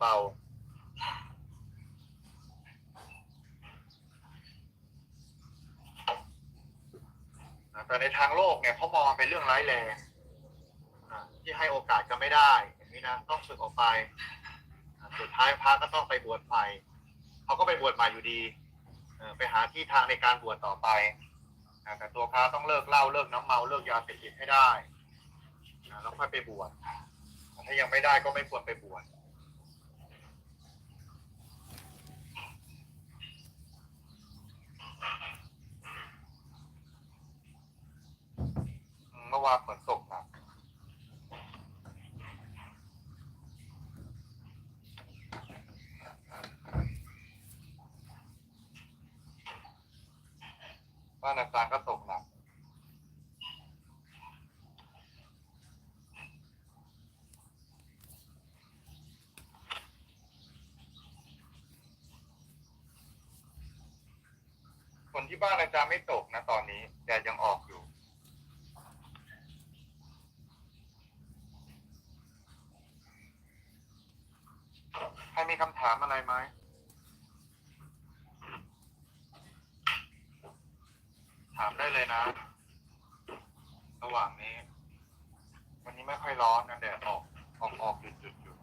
เบาแต่ในทางโลกเนี่ยเขามองเป็นเรื่องร้ายแรงที่ให้โอกาสก็ไม่ได้อย่างนี้นะต้องสึกออกไป สุดท้ายพระก็ต้องไปบวชใหม่เขาก็ไปบวชใหม่อยู่ดีไปหาที่ทางในการบวชต่อไปแต่ตัวพระต้องเลิกเหล้าเลิกน้ำเมาเลิกยาเสพติดให้ได้แล้วค่อยไปบวชถ้ายังไม่ได้ก็ไม่ควรไปบวชอืม เมื่อวานฝนตกหนักบ้านอาจารย์ก็ตกหนัก คน ที่บ้านอาจารย์ไม่ตกนะตอนนี้แดดยังออกอยู่ใครมีคำถามอะไรไหมถามได้เลยนะ ระหว่างนี้ วันนี้ไม่ค่อยร้อนนะแดดออกออกออกหยุดหยุดหยุด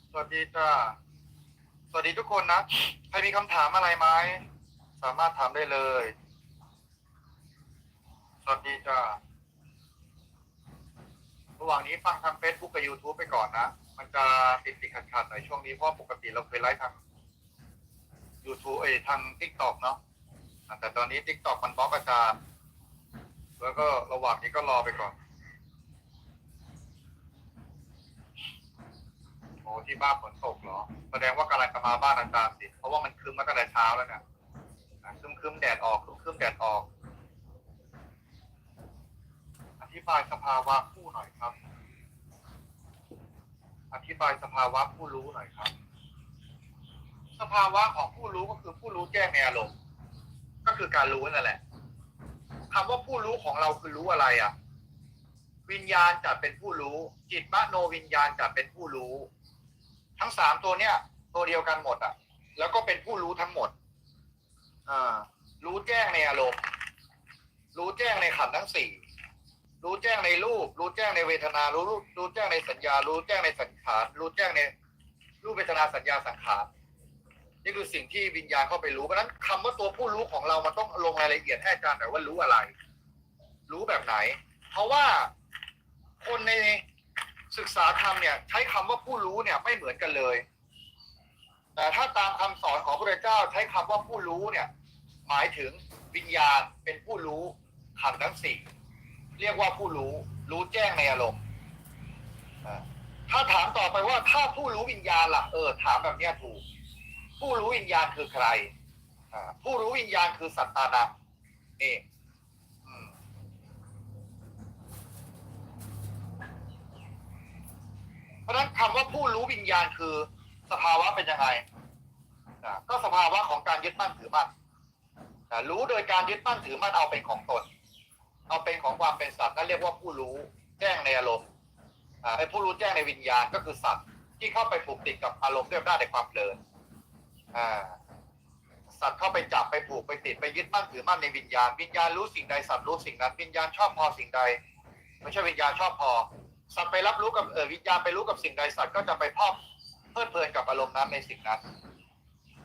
ส วัสดีจ้าสวัสดีทุกคนนะ ใครมีคำถามอะไรไหม สามารถถามได้เลย สวัสดีจ้าระหว่างนี้ฟังทาง Facebook กับ YouTube ไปก่อนนะ มันจะติดติดขัดขัดๆหน่อยช่วงนี้ เพราะปกติเราเคยไลฟ์ทาง YouTube เอยทาง TikTok เนาะอะแต่ตอนนี้ TikTok มันบล็อกอาจารย์ แล้วก็ระหว่างนี้ก็รอไปก่อน โอ้ที่บ้านฝนตกเหรอ แสดงว่ากำลังจะมาบ้านอาจารย์สิ เพราะว่ามันครึ้มมาตั้งแต่เช้าแล้วเนี่ยครึ้มครึ้มแดดออกครึ้มครึ้มแดดออก อธิบายสภาวะผู้หน่อยครับ อธิบายสภาวะผู้รู้หน่อยครับ สภาวะของผู้รู้ก็คือผู้รู้แจ้งในอารมณ์ก็คือการรู้นั่นแหละคำว่าผู้รู้ของเราคือรู้อะไรอะ วิญญาณจะเป็นผู้รู้ จิตมโนวิญญาณจะเป็นผู้รู้ ทั้งสามตัวเนี้ย ตัวเดียวกันหมดอะ แล้วก็เป็นผู้รู้ทั้งหมดอ่ารู้แจ้งในอารมณ์รู้แจ้งในขันธ์ทั้งสี่รู้แจ้งในรูป รู้แจ้งในเวทนา รู้รู้รู้แจ้งในสัญญา รู้แจ้งในสังขาร รู้แจ้งในรูปเวทนาสัญญาสังขาร นี่คือสิ่งที่วิญญาณเข้าไปรู้ เพราะนั้นคำว่าตัวผู้รู้ของเรา มันต้องลงรายละเอียดให้อาจารย์หน่อยว่ารู้อะไร รู้แบบไหน เพราะว่าคนใน ศึกษาธรรมเนี่ยใช้คำว่าผู้รู้เนี่ยไม่เหมือนกันเลย แต่ถ้าตามคำสอนของพระเจ้าใช้คำว่าผู้รู้เนี่ย หมายถึงวิญญาณเป็นผู้รู้ขันทั้งสี่เรียกว่าผู้รู้ รู้แจ้งในอารมณ์ถ้าถามต่อไปว่าถ้าผู้รู้วิญญาณล่ะเออถามแบบเนี้ยถูก ผู้รู้วิญญาณคือใครผู้รู้วิญญาณคือสัตตานังนี่อืมเพราะฉะนั้นคำ ว่าผู้รู้วิญญาณคือ สภาวะเป็นยังไงก็สภาวะของการยึดมั่นถือมั่นรู้โดยการยึดมั่นถือมั่นเอาเป็นของตน เอาเป็นของความเป็นสัตว์นั่นเรียกว่าผู้รู้แจ้งในอารมณ์ไอ้ผู้รู้แจ้งในวิญญาณก็คือสัตว์ที่เข้าไปผูกติดกับอารมณ์ด้วยอำนาจในความเพลินสัตว์เข้าไปจับไปผูกไปติดไปยึดมั่นถือมั่นในวิญญาณ วิญญาณรู้สิ่งใดสัตว์รู้สิ่งนั้นวิญญาณชอบพอสิ่งใด ไม่ใช่วิญญาณชอบพอ สัตว์ไปรับรู้กับเออวิญญาณไปรู้กับสิ่งใดสัตว์ก็จะไปพอบเพลิดเพลินกับอารมณ์นั้นในสิ่งนั้น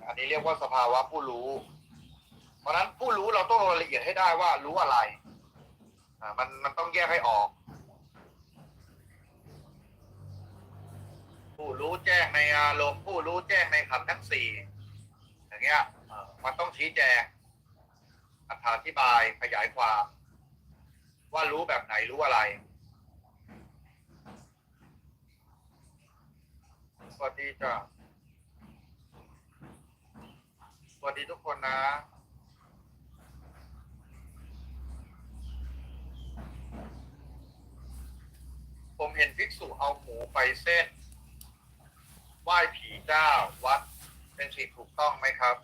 อันนี้เรียกว่าสภาวะผู้รู้ เพราะนั้นผู้รู้เราต้องลงรายละเอียดให้ได้ว่ารู้อะไรอ่ามันมันต้องแยกให้ออก ผู้รู้แจ้งในอารมณ์ผู้รู้แจ้งในขันธ์ทั้งสี่อย่างเงี้ยมันต้องชี้แจงอธิบายขยายความ ว่ารู้แบบไหนรู้อะไร สวัสดีจ้ะสวัสดีทุกคนนะ ผมเห็นภิกษุเอาหมูไปเส้น ไหว้ผีเจ้าวัดเป็นสิ่งถูกต้องไหมครับ